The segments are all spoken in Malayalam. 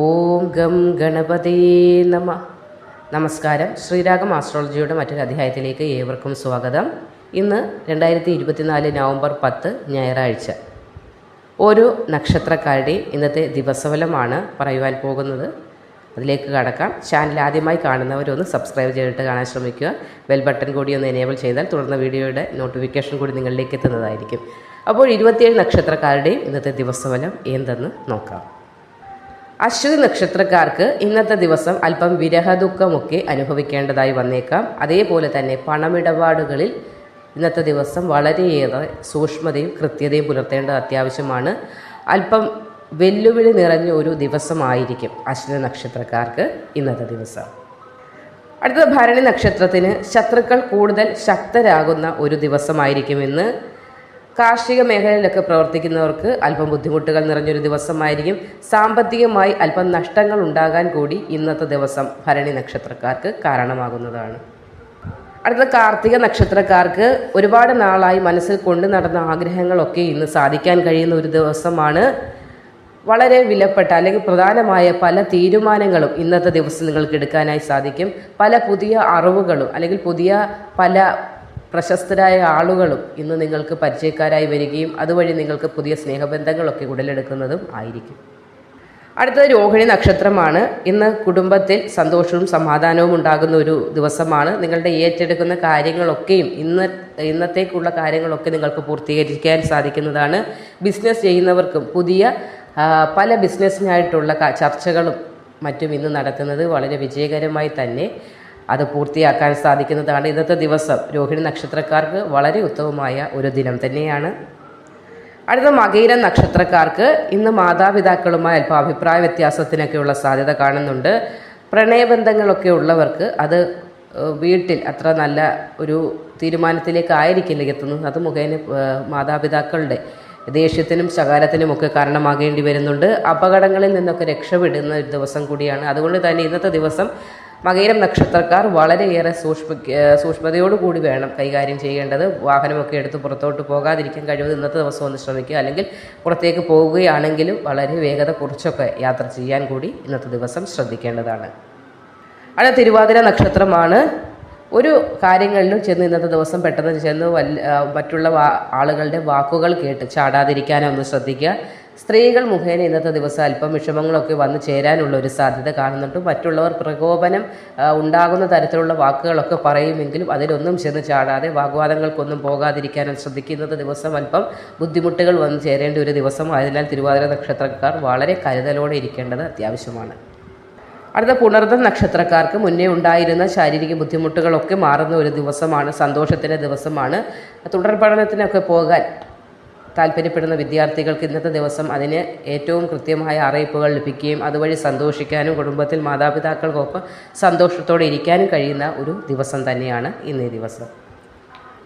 ഓം ഗം ഗണപതേ നമ. നമസ്കാരം. ശ്രീരാഗം ആസ്ട്രോളജിയുടെ മറ്റൊരു അധ്യായത്തിലേക്ക് ഏവർക്കും സ്വാഗതം. ഇന്ന് രണ്ടായിരത്തി ഇരുപത്തിനാല് നവംബർ പത്ത് ഞായറാഴ്ച. ഓരോ നക്ഷത്രക്കാരുടെ ഇന്നത്തെ ദിവസഫലമാണ് പറയുവാൻ പോകുന്നത്. അതിലേക്ക് കടക്കാം. ചാനൽ ആദ്യമായി കാണുന്നവരൊന്ന് സബ്സ്ക്രൈബ് ചെയ്തിട്ട് കാണാൻ ശ്രമിക്കുക. ബെൽ ബട്ടൺ കൂടി ഒന്ന് എനേബിൾ ചെയ്താൽ തുടർന്ന് വീഡിയോയുടെ നോട്ടിഫിക്കേഷൻ കൂടി നിങ്ങളിലേക്ക് എത്തുന്നതായിരിക്കും. അപ്പോൾ ഇരുപത്തിയേഴ് നക്ഷത്രക്കാരുടെയും ഇന്നത്തെ ദിവസഫലം എന്തെന്ന് നോക്കാം. അശ്വതി നക്ഷത്രക്കാർക്ക് ഇന്നത്തെ ദിവസം അല്പം വിരഹദുഃഖമൊക്കെ അനുഭവിക്കേണ്ടതായി വന്നേക്കാം. അതേപോലെ തന്നെ പണമിടപാടുകളിൽ ഇന്നത്തെ ദിവസം വളരെയേറെ സൂക്ഷ്മതയും കൃത്യതയും പുലർത്തേണ്ടത് അത്യാവശ്യമാണ്. അല്പം വെല്ലുവിളി നിറഞ്ഞ ഒരു ദിവസമായിരിക്കും അശ്വതി നക്ഷത്രക്കാർക്ക് ഇന്നത്തെ ദിവസം. അടുത്ത ഭരണി നക്ഷത്രത്തിന് ശത്രുക്കൾ കൂടുതൽ ശക്തരാകുന്ന ഒരു ദിവസമായിരിക്കും ദിവസമായിരിക്കുമെന്ന് കാർഷിക മേഖലയിലൊക്കെ പ്രവർത്തിക്കുന്നവർക്ക് അല്പം ബുദ്ധിമുട്ടുകൾ നിറഞ്ഞൊരു ദിവസമായിരിക്കും. സാമ്പത്തികമായി അല്പം നഷ്ടങ്ങൾ ഉണ്ടാകാൻ കൂടി ഇന്നത്തെ ദിവസം ഭരണി നക്ഷത്രക്കാർക്ക് കാരണമാകുന്നതാണ്. അടുത്ത കാർത്തിക നക്ഷത്രക്കാർക്ക് ഒരുപാട് നാളായി മനസ്സിൽ കൊണ്ടു നടന്ന ആഗ്രഹങ്ങളൊക്കെ ഇന്ന് സാധിക്കാൻ കഴിയുന്ന ഒരു ദിവസമാണ്. വളരെ വിലപ്പെട്ട അല്ലെങ്കിൽ പ്രധാനമായ പല തീരുമാനങ്ങളും ഇന്നത്തെ ദിവസം നിങ്ങൾക്ക് എടുക്കാനായി സാധിക്കും. പല പുതിയ അറിവുകളും അല്ലെങ്കിൽ പുതിയ പല പ്രശസ്തരായ ആളുകളും ഇന്ന് നിങ്ങൾക്ക് പരിചയക്കാരായി വരികയും അതുവഴി നിങ്ങൾക്ക് പുതിയ സ്നേഹബന്ധങ്ങളൊക്കെ ഉടലെടുക്കുന്നതും ആയിരിക്കും. അടുത്തത് രോഹിണി നക്ഷത്രമാണ്. ഇന്ന് കുടുംബത്തിൽ സന്തോഷവും സമാധാനവും ഉണ്ടാകുന്ന ഒരു ദിവസമാണ്. നിങ്ങളുടെ ഏറ്റെടുക്കുന്ന കാര്യങ്ങളൊക്കെയും ഇന്ന് ഇന്നത്തേക്കുള്ള കാര്യങ്ങളൊക്കെ നിങ്ങൾക്ക് പൂർത്തീകരിക്കാൻ സാധിക്കുന്നതാണ്. ബിസിനസ് ചെയ്യുന്നവർക്കും പുതിയ പല ബിസിനസ്സിനായിട്ടുള്ള ചർച്ചകളും മറ്റും ഇന്ന് നടത്തുന്നത് വളരെ വിജയകരമായി തന്നെ അത് പൂർത്തിയാക്കാൻ സാധിക്കുന്നതാണ് ഇന്നത്തെ ദിവസം രോഹിണി നക്ഷത്രക്കാർക്ക് വളരെ ഉത്തമമായ ഒരു ദിനം തന്നെയാണ്. അടുത്ത മകയിര നക്ഷത്രക്കാർക്ക് ഇന്ന് മാതാപിതാക്കളുമായി അല്പം അഭിപ്രായ വ്യത്യാസത്തിനൊക്കെയുള്ള സാധ്യത കാണുന്നുണ്ട്. പ്രണയബന്ധങ്ങളൊക്കെ ഉള്ളവർക്ക് അത് വീട്ടിൽ അത്ര നല്ല ഒരു തീരുമാനത്തിലേക്ക് ആയിരിക്കില്ല എത്തുന്നത്. അത് മുഖേന മാതാപിതാക്കളുടെ ദേഷ്യത്തിനും ശകാരത്തിനും ഒക്കെ കാരണമാകേണ്ടി വരുന്നുണ്ട്. അപകടങ്ങളിൽ നിന്നൊക്കെ രക്ഷപ്പെടുന്ന ഒരു ദിവസം കൂടിയാണ്. അതുകൊണ്ട് തന്നെ ഇന്നത്തെ ദിവസം മകയിരം നക്ഷത്രക്കാർ വളരെയേറെ സൂക്ഷ്മ സൂക്ഷ്മതയോടുകൂടി വേണം കൈകാര്യം ചെയ്യേണ്ടത്. വാഹനമൊക്കെ എടുത്ത് പുറത്തോട്ട് പോകാതിരിക്കാൻ കഴിവത് ഇന്നത്തെ ദിവസം ഒന്ന് ശ്രമിക്കുക. അല്ലെങ്കിൽ പുറത്തേക്ക് പോവുകയാണെങ്കിലും വളരെ വേഗത കുറച്ചൊക്കെ യാത്ര ചെയ്യാൻ കൂടി ഇന്നത്തെ ദിവസം ശ്രദ്ധിക്കേണ്ടതാണ്. അടുത്ത തിരുവാതിര നക്ഷത്രമാണ്. ഒരു കാര്യങ്ങളിലും ചെന്ന് ഇന്നത്തെ ദിവസം പെട്ടെന്ന് ചെന്ന് വല്ല മറ്റുള്ള ആളുകളുടെ വാക്കുകൾ കേട്ട് ചാടാതിരിക്കാനൊന്ന് ശ്രദ്ധിക്കുക. സ്ത്രീകൾ മുഖേന ഇന്നത്തെ ദിവസം അല്പം വിഷമങ്ങളൊക്കെ വന്ന് ചേരാനുള്ള ഒരു സാധ്യത കാണുന്നുണ്ട്. മറ്റുള്ളവർ പ്രകോപനം ഉണ്ടാകുന്ന തരത്തിലുള്ള വാക്കുകളൊക്കെ പറയുമെങ്കിലും അതിലൊന്നും ചെന്ന് ചാടാതെ വാഗ്വാദങ്ങൾക്കൊന്നും പോകാതിരിക്കാനും ശ്രദ്ധിക്കുന്നത് ദിവസം അല്പം ബുദ്ധിമുട്ടുകൾ വന്ന് ചേരേണ്ട ഒരു ദിവസം ആയതിനാൽ തിരുവാതിര നക്ഷത്രക്കാർ വളരെ കരുതലോടെ ഇരിക്കേണ്ടത് അത്യാവശ്യമാണ്. അടുത്ത പുണർദ്ധ നക്ഷത്രക്കാർക്ക് മുന്നേ ഉണ്ടായിരുന്ന ശാരീരിക ബുദ്ധിമുട്ടുകളൊക്കെ മാറുന്ന ഒരു ദിവസമാണ് സന്തോഷത്തിന്റെ ദിവസമാണ്. തുടർ പഠനത്തിനൊക്കെ പോകാൻ താല്പര്യപ്പെടുന്ന വിദ്യാർത്ഥികൾക്ക് ഇന്നത്തെ ദിവസം അതിന് ഏറ്റവും കൃത്യമായ അറിയിപ്പുകൾ ലഭിക്കുകയും അതുവഴി സന്തോഷിക്കാനും കുടുംബത്തിൽ മാതാപിതാക്കൾക്കൊപ്പം സന്തോഷത്തോടെ ഇരിക്കാനും കഴിയുന്ന ഒരു ദിവസം തന്നെയാണ് ഇന്നേ ദിവസം.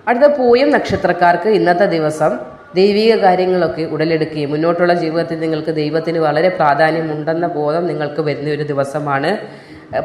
അടുത്ത പൂയം നക്ഷത്രക്കാർക്ക് ഇന്നത്തെ ദിവസം ദൈവിക കാര്യങ്ങളൊക്കെ ഉടലെടുക്കുകയും മുന്നോട്ടുള്ള ജീവിതത്തിൽ നിങ്ങൾക്ക് ദൈവത്തിന് വളരെ പ്രാധാന്യമുണ്ടെന്ന ബോധം നിങ്ങൾക്ക് വരുന്ന ഒരു ദിവസമാണ്.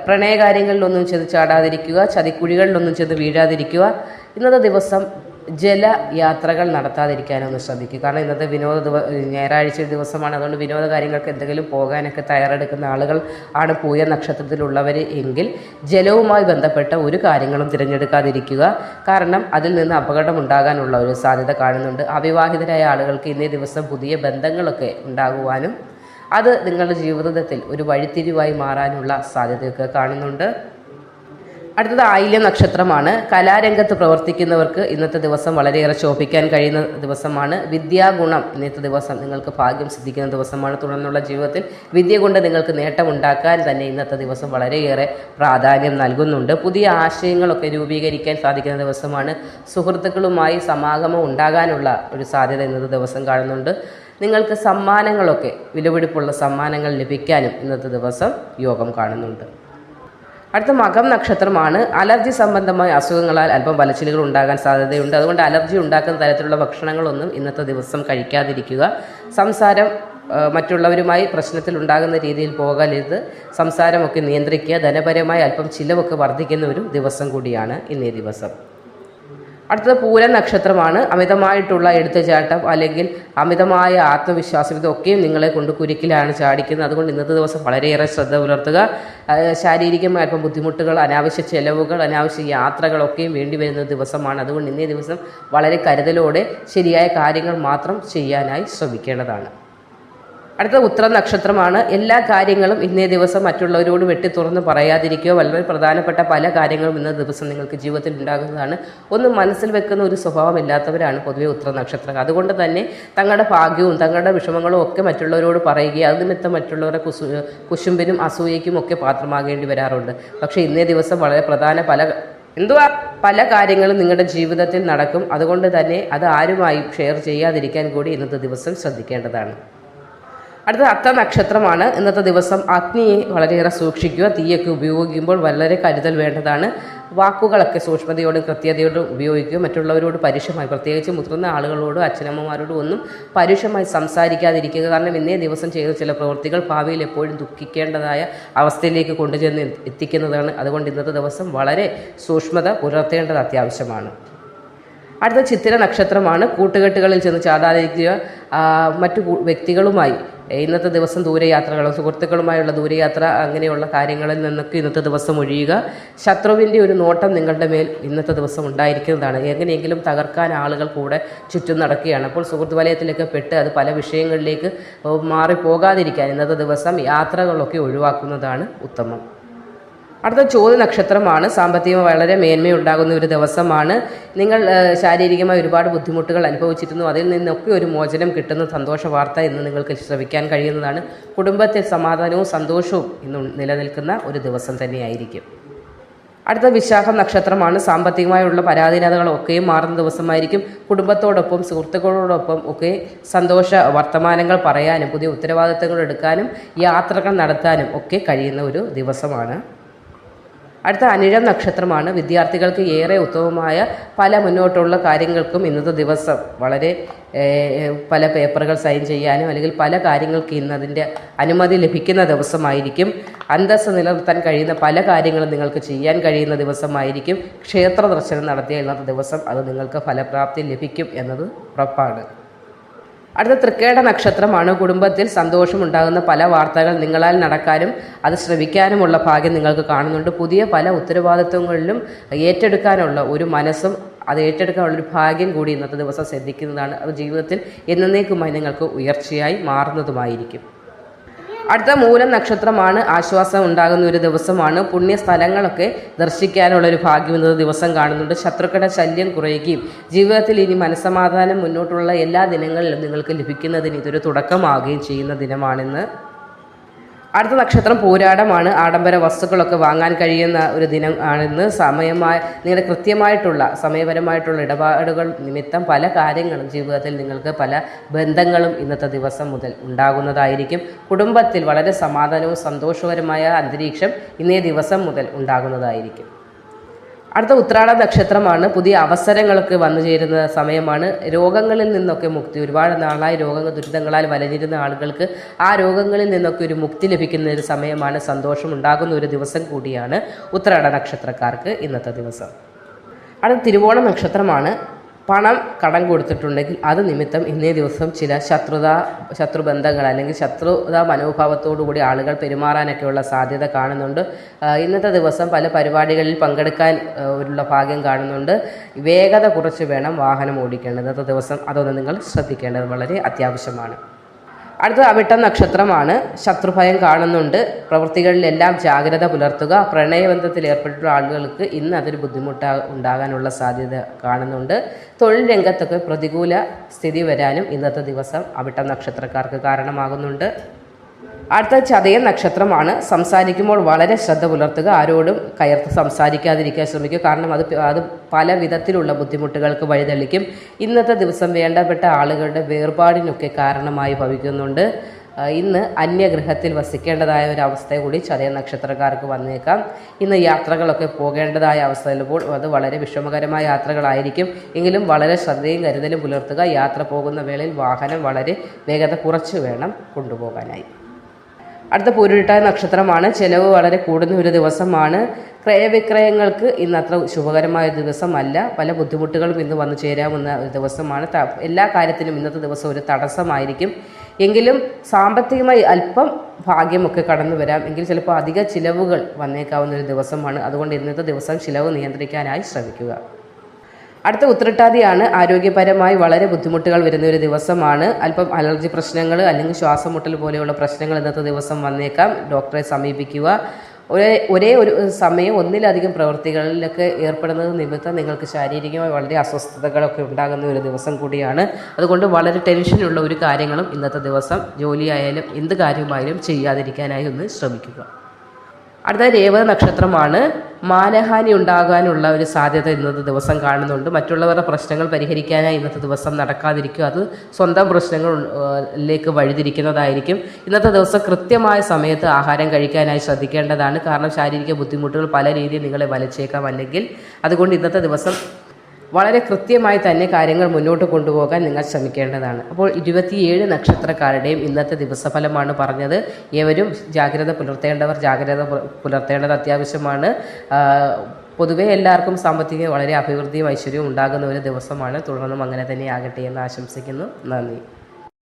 പ്രണയകാര്യങ്ങളിലൊന്നും ചെന്ന് ചാടാതിരിക്കുക ചതിക്കുഴികളിലൊന്നും ചെന്ന് വീഴാതിരിക്കുക. ഇന്നത്തെ ദിവസം ജലയാത്രകൾ നടത്താതിരിക്കാനൊന്ന് ശ്രദ്ധിക്കുക. കാരണം ഇന്നത്തെ വിനോദ ഞായറാഴ്ച ദിവസമാണ്. അതുകൊണ്ട് വിനോദ കാര്യങ്ങൾക്ക് എന്തെങ്കിലും പോകാനൊക്കെ തയ്യാറെടുക്കുന്ന ആളുകൾ ആണ് പൂയ നക്ഷത്രത്തിലുള്ളവർ എങ്കിൽ ജലവുമായി ബന്ധപ്പെട്ട ഒരു കാര്യങ്ങളും തിരഞ്ഞെടുക്കാതിരിക്കുക. കാരണം അതിൽ നിന്ന് അപകടം ഉണ്ടാകാനുള്ള ഒരു സാധ്യത കാണുന്നുണ്ട്. അവിവാഹിതരായ ആളുകൾക്ക് ഇന്നേ ദിവസം പുതിയ ബന്ധങ്ങളൊക്കെ ഉണ്ടാകുവാനും അത് നിങ്ങളുടെ ജീവിതത്തിൽ ഒരു വഴിത്തിരിവായി മാറാനുള്ള സാധ്യതയൊക്കെ കാണുന്നുണ്ട്. അടുത്തത് ആയില്യം നക്ഷത്രമാണ്. കലാരംഗത്ത് പ്രവർത്തിക്കുന്നവർക്ക് ഇന്നത്തെ ദിവസം വളരെയേറെ ശോഭിക്കാൻ കഴിയുന്ന ദിവസമാണ്. വിദ്യാഗുണം ഇന്നത്തെ ദിവസം നിങ്ങൾക്ക് ഭാഗ്യം സിദ്ധിക്കുന്ന ദിവസമാണ്. തുടർന്നുള്ള ജീവിതത്തിൽ വിദ്യ കൊണ്ട് നിങ്ങൾക്ക് നേട്ടമുണ്ടാക്കാൻ തന്നെ ഇന്നത്തെ ദിവസം വളരെയേറെ പ്രാധാന്യം നൽകുന്നുണ്ട്. പുതിയ ആശയങ്ങളൊക്കെ രൂപീകരിക്കാൻ സാധിക്കുന്ന ദിവസമാണ്. സുഹൃത്തുക്കളുമായി സമാഗമം ഉണ്ടാകാനുള്ള ഒരു സാധ്യത ഇന്നത്തെ ദിവസം കാണുന്നുണ്ട്. നിങ്ങൾക്ക് സമ്മാനങ്ങളൊക്കെ വിലപിടിപ്പുള്ള സമ്മാനങ്ങൾ ലഭിക്കാനും ഇന്നത്തെ ദിവസം യോഗം കാണുന്നുണ്ട്. അടുത്ത മകം നക്ഷത്രമാണ്. അലർജി സംബന്ധമായ അസുഖങ്ങളാൽ അല്പം വലച്ചിലുകൾ ഉണ്ടാകാൻ സാധ്യതയുണ്ട്. അതുകൊണ്ട് അലർജി ഉണ്ടാക്കുന്ന തരത്തിലുള്ള ഭക്ഷണങ്ങളൊന്നും ഇന്നത്തെ ദിവസം കഴിക്കാതിരിക്കുക. സംസാരം മറ്റുള്ളവരുമായി പ്രശ്നത്തിൽ ഉണ്ടാകുന്ന രീതിയിൽ പോകരുത്. സംസാരമൊക്കെ നിയന്ത്രിക്കുക. ധനപരമായി അല്പം ചിലവൊക്കെ വർദ്ധിക്കുന്ന ഒരു ദിവസം കൂടിയാണ് ഇന്നേ ദിവസം. അടുത്തത് പൂര നക്ഷത്രമാണ്. അമിതമായിട്ടുള്ള എടുത്തുചാട്ടം അല്ലെങ്കിൽ അമിതമായ ആത്മവിശ്വാസം ഇതൊക്കെയും നിങ്ങളെ കൊണ്ട് കുരുക്കിലാണ് ചാടിക്കുന്നത്. അതുകൊണ്ട് ഇന്നത്തെ ദിവസം വളരെയേറെ ശ്രദ്ധ പുലർത്തുക. ശാരീരികമായ അല്പം ബുദ്ധിമുട്ടുകൾ അനാവശ്യ ചെലവുകൾ അനാവശ്യ യാത്രകളൊക്കെയും വേണ്ടി വരുന്ന ദിവസമാണ്. അതുകൊണ്ട് ഇന്നേ ദിവസം വളരെ കരുതലോടെ ശരിയായ കാര്യങ്ങൾ മാത്രം ചെയ്യാനായി ശ്രമിക്കേണ്ടതാണ്. അടുത്ത ഉത്ര നക്ഷത്രമാണ്. എല്ലാ കാര്യങ്ങളും ഇന്നേ ദിവസം മറ്റുള്ളവരോട് വെട്ടി തുറന്ന് പറയാതിരിക്കുക. വളരെ പ്രധാനപ്പെട്ട പല കാര്യങ്ങളും ഇന്ന ദിവസം നിങ്ങൾക്ക് ജീവിതത്തിൽ ഉണ്ടാകുന്നതാണ്. ഒന്ന് മനസ്സിൽ വെക്കുന്ന ഒരു സ്വഭാവമില്ലാത്തവരാണ് പൊതുവെ ഉത്ര നക്ഷത്രം അതുകൊണ്ട് തന്നെ തങ്ങളുടെ ഭാഗ്യവും തങ്ങളുടെ വിഷമങ്ങളും ഒക്കെ മറ്റുള്ളവരോട് പറയുകയും അത് മറ്റുള്ളവരുടെ കുസു കുശുമ്പിനും അസൂയയ്ക്കും ഒക്കെ പാത്രമാകേണ്ടി വരാറുണ്ട്. പക്ഷേ ഇന്നേ ദിവസം വളരെ പ്രധാന പല എന്തുവാ? പല കാര്യങ്ങളും നിങ്ങളുടെ ജീവിതത്തിൽ നടക്കും. അതുകൊണ്ട് തന്നെ അത് ആരുമായും ഷെയർ ചെയ്യാതിരിക്കാൻ കൂടി ഇന്നത്തെ ദിവസം ശ്രദ്ധിക്കേണ്ടതാണ്. അടുത്ത അത്ത നക്ഷത്രമാണ്. ഇന്നത്തെ ദിവസം അഗ്നിയെ വളരെയേറെ സൂക്ഷിക്കുക തീയൊക്കെ ഉപയോഗിക്കുമ്പോൾ വളരെ കരുതൽ വേണ്ടതാണ്. വാക്കുകളൊക്കെ സൂക്ഷ്മതയോടും കൃത്യതയോടും ഉപയോഗിക്കുക. മറ്റുള്ളവരോട് പരുഷമായി പ്രത്യേകിച്ച് മുതിർന്ന ആളുകളോടും അച്ഛനമ്മമാരോടും ഒന്നും പരുഷമായി സംസാരിക്കാതിരിക്കുക. കാരണം ഇന്നേ ദിവസം ചെയ്ത ചില പ്രവൃത്തികൾ ഭാവിയിൽ എപ്പോഴും ദുഃഖിക്കേണ്ടതായ അവസ്ഥയിലേക്ക് കൊണ്ടുചെന്ന് എത്തിക്കുന്നതാണ്. അതുകൊണ്ട് ഇന്നത്തെ ദിവസം വളരെ സൂക്ഷ്മത പുലർത്തേണ്ടത് അത്യാവശ്യമാണ്. അടുത്ത ചിത്തിര നക്ഷത്രമാണ്. കൂട്ടുകെട്ടുകളിൽ ചെന്ന് ചാടാതിരിക്കുക. മറ്റു വ്യക്തികളുമായി ഇന്നത്തെ ദിവസം ദൂരയാത്രകൾ സുഹൃത്തുക്കളുമായുള്ള ദൂരയാത്ര അങ്ങനെയുള്ള കാര്യങ്ങളിൽ നിന്നൊക്കെ ഇന്നത്തെ ദിവസം ഒഴിയുക. ശത്രുവിന്റെ ഒരു നോട്ടം നിങ്ങളുടെ മേൽ ഇന്നത്തെ ദിവസം ഉണ്ടായിരിക്കുന്നതാണ്. എങ്ങനെയെങ്കിലും തകർക്കാൻ ആളുകൾ കൂടെ ചുറ്റും നടക്കുകയാണ്. അപ്പോൾ സുഹൃത്ത് വലയത്തിലൊക്കെ പെട്ട് അത് പല വിഷയങ്ങളിലേക്ക് മാറിപ്പോകാതിരിക്കാൻ ഇന്നത്തെ ദിവസം യാത്രകളൊക്കെ ഒഴിവാക്കുന്നതാണ് ഉത്തമം. അടുത്ത ചോദ്യ നക്ഷത്രമാണ് സാമ്പത്തികം വളരെ മേന്മയുണ്ടാകുന്ന ഒരു ദിവസമാണ്. നിങ്ങൾ ശാരീരികമായി ഒരുപാട് ബുദ്ധിമുട്ടുകൾ അനുഭവിച്ചിരുന്നു. അതിൽ നിന്നൊക്കെ ഒരു മോചനം കിട്ടുന്ന സന്തോഷ വാർത്ത ഇന്ന് നിങ്ങൾക്ക് ശ്രവിക്കാൻ കഴിയുന്നതാണ്. കുടുംബത്തിൽ സമാധാനവും സന്തോഷവും ഇന്ന് നിലനിൽക്കുന്ന ഒരു ദിവസം തന്നെയായിരിക്കും. അടുത്ത വിശാഖം നക്ഷത്രമാണ്. സാമ്പത്തികമായുള്ള പരാധീനതകളൊക്കെയും മാറുന്ന ദിവസമായിരിക്കും. കുടുംബത്തോടൊപ്പം സുഹൃത്തുക്കളോടൊപ്പം ഒക്കെ സന്തോഷ വർത്തമാനങ്ങൾ പറയാനും പുതിയ ഉത്തരവാദിത്തങ്ങൾ എടുക്കാനും യാത്രകൾ നടത്താനും ഒക്കെ കഴിയുന്ന ഒരു ദിവസമാണ്. അടുത്ത അനിഴം നക്ഷത്രമാണ്. വിദ്യാർത്ഥികൾക്ക് ഏറെ ഉത്തമമായ പല മുന്നോട്ടുള്ള കാര്യങ്ങൾക്കും ഇന്നത്തെ ദിവസം വളരെ പല പേപ്പറുകൾ സൈൻ ചെയ്യാനും അല്ലെങ്കിൽ പല കാര്യങ്ങൾക്ക് ഇന്നതിന്റെ അനുമതി ലഭിക്കുന്ന ദിവസമായിരിക്കും. അന്തസ്സ് നിലനിർത്താൻ കഴിയുന്ന പല കാര്യങ്ങളും നിങ്ങൾക്ക് ചെയ്യാൻ കഴിയുന്ന ദിവസമായിരിക്കും. ക്ഷേത്ര ദർശനം നടത്തിയ ഇന്നത്തെ ദിവസം അത് നിങ്ങൾക്ക് ഫലപ്രാപ്തി ലഭിക്കും എന്നത് ഉറപ്പാണ്. അടുത്ത തൃക്കേട നക്ഷത്രമാണ്. കുടുംബത്തിൽ സന്തോഷമുണ്ടാകുന്ന പല വാർത്തകൾ നിങ്ങളാൽ നടക്കാനും അത് ശ്രവിക്കാനുമുള്ള ഭാഗ്യം നിങ്ങൾക്ക് കാണുന്നുണ്ട്. പുതിയ പല ഉത്തരവാദിത്വങ്ങളിലും ഏറ്റെടുക്കാനുള്ള ഒരു മനസ്സും അത് ഏറ്റെടുക്കാനുള്ള ഒരു ഭാഗ്യം കൂടി ഇന്നത്തെ ദിവസം ശ്രദ്ധിക്കുന്നതാണ്. അത് ജീവിതത്തിൽ എന്നേക്കുമായി നിങ്ങൾക്ക് ഉയർച്ചയായി മാറുന്നതുമായിരിക്കും. അടുത്ത മൂലം നക്ഷത്രമാണ് ആശ്വാസം ഉണ്ടാകുന്ന ഒരു ദിവസമാണ്. പുണ്യ സ്ഥലങ്ങളൊക്കെ ദർശിക്കാനുള്ള ഒരു ഭാഗ്യം എന്നത് ദിവസം കാണുന്നുണ്ട്. ശത്രുക്കളുടെ ശല്യം കുറയുകയും ജീവിതത്തിൽ ഇനി മനസ്സമാധാനം മുന്നോട്ടുള്ള എല്ലാ ദിനങ്ങളിലും നിങ്ങൾക്ക് ലഭിക്കുന്നതിന് ഇതൊരു തുടക്കമാകുകയും ചെയ്യുന്ന ദിനമാണിന്ന്. അടുത്ത നക്ഷത്രം പൂരാടമാണ്. ആഡംബര വസ്തുക്കളൊക്കെ വാങ്ങാൻ കഴിയുന്ന ഒരു ദിനം ആണെന്ന്. സമയമായ നിങ്ങളുടെ കൃത്യമായിട്ടുള്ള സമയപരമായിട്ടുള്ള ഇടപാടുകൾ നിമിത്തം പല കാര്യങ്ങളും ജീവിതത്തിൽ നിങ്ങൾക്ക് പല ബന്ധങ്ങളും ഇന്നത്തെ ദിവസം മുതൽ ഉണ്ടാകുന്നതായിരിക്കും. കുടുംബത്തിൽ വളരെ സമാധാനവും സന്തോഷകരമായ അന്തരീക്ഷം ഇന്നേ ദിവസം മുതൽ ഉണ്ടാകുന്നതായിരിക്കും. അടുത്ത ഉത്രാട നക്ഷത്രമാണ്. പുതിയ അവസരങ്ങളൊക്കെ വന്നു ചേരുന്ന സമയമാണ്. രോഗങ്ങളിൽ നിന്നൊക്കെ മുക്തി. ഒരുപാട് നാളായി രോഗങ്ങൾ ദുരിതങ്ങളാൽ വലഞ്ഞിരുന്ന ആളുകൾക്ക് ആ രോഗങ്ങളിൽ നിന്നൊക്കെ ഒരു മുക്തി ലഭിക്കുന്ന ഒരു സമയമാണ്. സന്തോഷം ഉണ്ടാകുന്ന ഒരു ദിവസം കൂടിയാണ് ഉത്രാട നക്ഷത്രക്കാർക്ക് ഇന്നത്തെ ദിവസം. അടുത്ത തിരുവോണ നക്ഷത്രമാണ്. പണം കടം കൊടുത്തിട്ടുണ്ടെങ്കിൽ അത് നിമിത്തം ഇന്നേ ദിവസം ചില ശത്രുത ശത്രുബന്ധങ്ങൾ അല്ലെങ്കിൽ ശത്രുതാ മനോഭാവത്തോടുകൂടി ആളുകൾ പെരുമാറാനൊക്കെയുള്ള സാധ്യത കാണുന്നുണ്ട്. ഇന്നത്തെ ദിവസം പല പരിപാടികളിൽ പങ്കെടുക്കാൻ ഉള്ള ഭാഗ്യം കാണുന്നുണ്ട്. വേഗത കുറച്ച് വേണം വാഹനം ഓടിക്കേണ്ടത്. ഇന്നത്തെ ദിവസം അതൊന്ന് നിങ്ങൾ ശ്രദ്ധിക്കേണ്ടത് വളരെ അത്യാവശ്യമാണ്. അടുത്ത അവിട്ട നക്ഷത്രമാണ്. ശത്രുഭയം കാണുന്നുണ്ട്. പ്രവൃത്തികളിലെല്ലാം ജാഗ്രത പുലർത്തുക. പ്രണയബന്ധത്തിൽ ഏർപ്പെട്ടിട്ടുള്ള ആളുകൾക്ക് ഇന്ന് അതൊരു ബുദ്ധിമുട്ടാ ഉണ്ടാകാനുള്ള സാധ്യത കാണുന്നുണ്ട്. തൊഴിൽ രംഗത്തൊക്കെ പ്രതികൂല സ്ഥിതി വരാനും ഇന്നത്തെ ദിവസം അവിട്ട നക്ഷത്രക്കാർക്ക് കാരണമാകുന്നുണ്ട്. അടുത്ത ചതയൻ നക്ഷത്രമാണ്. സംസാരിക്കുമ്പോൾ വളരെ ശ്രദ്ധ പുലർത്തുക. ആരോടും കയർത്ത് സംസാരിക്കാതിരിക്കാൻ ശ്രമിക്കുക. കാരണം അത് അത് പല വിധത്തിലുള്ള ബുദ്ധിമുട്ടുകൾക്ക് വഴിതെളിക്കും. ഇന്നത്തെ ദിവസം വേണ്ടപ്പെട്ട ആളുകളുടെ വേർപാടിനൊക്കെ കാരണമായി ഭവിക്കുന്നുണ്ട്. ഇന്ന് അന്യഗ്രഹത്തിൽ വസിക്കേണ്ടതായ ഒരു അവസ്ഥ കൂടി ചതയ നക്ഷത്രക്കാർക്ക് വന്നേക്കാം. ഇന്ന് യാത്രകളൊക്കെ പോകേണ്ടതായ അവസ്ഥ ചിലപ്പോൾ അത് വളരെ വിഷമകരമായ യാത്രകളായിരിക്കും. എങ്കിലും വളരെ ശ്രദ്ധയും കരുതലും പുലർത്തുക. യാത്ര പോകുന്ന വേളയിൽ വാഹനം വളരെ വേഗത കുറച്ച് വേണം കൊണ്ടുപോകാനായി. അടുത്ത പൂരുരുട്ടായ നക്ഷത്രമാണ്. ചെലവ് വളരെ കൂടുന്ന ഒരു ദിവസമാണ്. ക്രയവിക്രയങ്ങൾക്ക് ഇന്ന് അത്ര ശുഭകരമായ ദിവസമല്ല. പല ബുദ്ധിമുട്ടുകളും ഇന്ന് വന്നു ചേരാവുന്ന ഒരു ദിവസമാണ്. എല്ലാ കാര്യത്തിനും ഇന്നത്തെ ദിവസം ഒരു തടസ്സമായിരിക്കും. എങ്കിലും സാമ്പത്തികമായി അല്പം ഭാഗ്യമൊക്കെ കടന്നു വരാം. എങ്കിൽ ചിലപ്പോൾ അധിക ചിലവുകൾ വന്നേക്കാവുന്ന ഒരു ദിവസമാണ്. അതുകൊണ്ട് ഇന്നത്തെ ദിവസം ചിലവ് നിയന്ത്രിക്കാനായി ശ്രമിക്കുക. അടുത്ത ഉത്രട്ടാതിയാണ് ആരോഗ്യപരമായി വളരെ ബുദ്ധിമുട്ടുകൾ വരുന്ന ഒരു ദിവസമാണ്. അല്പം അലർജി പ്രശ്നങ്ങൾ അല്ലെങ്കിൽ ശ്വാസം മുട്ടൽ പോലെയുള്ള പ്രശ്നങ്ങൾ ഇന്നത്തെ ദിവസം വന്നേക്കാം. ഡോക്ടറെ സമീപിക്കുക. ഒരേ ഒരേ ഒരു സമയം ഒന്നിലധികം പ്രവൃത്തികളിലൊക്കെ ഏർപ്പെടുന്നത് നിമിത്തം നിങ്ങൾക്ക് ശാരീരികമായി വളരെ അസ്വസ്ഥതകളൊക്കെ ഉണ്ടാകുന്ന ഒരു ദിവസം കൂടിയാണ്. അതുകൊണ്ട് വളരെ ടെൻഷനുള്ള ഒരു കാര്യങ്ങളും ഇന്നത്തെ ദിവസം ജോലിയായാലും എന്ത് കാര്യമായാലും ചെയ്യാതിരിക്കാനായി ഒന്ന് ശ്രമിക്കുക. അടുത്ത രേവത നക്ഷത്രമാണ്. മാനഹാനി ഉണ്ടാകാനുള്ള ഒരു സാധ്യത ഇന്നത്തെ ദിവസം കാണുന്നുണ്ട്. മറ്റുള്ളവരുടെ പ്രശ്നങ്ങൾ പരിഹരിക്കാനായി ഇന്നത്തെ ദിവസം നടക്കാതിരിക്കുക അത് സ്വന്തം പ്രശ്നങ്ങളിലേക്ക് വഴിതിരിക്കുന്നതായിരിക്കും. ഇന്നത്തെ ദിവസം കൃത്യമായ സമയത്ത് ആഹാരം കഴിക്കാനായി ശ്രദ്ധിക്കേണ്ടതാണ്. കാരണം ശാരീരിക ബുദ്ധിമുട്ടുകൾ പല രീതിയിൽ നിങ്ങളെ വലച്ചേക്കാം. അല്ലെങ്കിൽ അതുകൊണ്ട് ഇന്നത്തെ ദിവസം വളരെ കൃത്യമായി തന്നെ കാര്യങ്ങൾ മുന്നോട്ട് കൊണ്ടുപോകാൻ നിങ്ങൾ ശ്രമിക്കേണ്ടതാണ്. അപ്പോൾ ഇരുപത്തിയേഴ് നക്ഷത്രക്കാരുടെയും ഇന്നത്തെ ദിവസഫലമാണ് പറഞ്ഞത്. ഏവരും ജാഗ്രത പുലർത്തേണ്ടവർ ജാഗ്രത പുലർത്തേണ്ടത് അത്യാവശ്യമാണ്. പൊതുവെ എല്ലാവർക്കും സാമ്പത്തിക വളരെ അഭിവൃദ്ധിയും ഐശ്വര്യവും ഉണ്ടാകുന്ന ഒരു ദിവസമാണ്. തുടർന്നും അങ്ങനെ തന്നെ ആകട്ടെ എന്ന് ആശംസിക്കുന്നു. നന്ദി.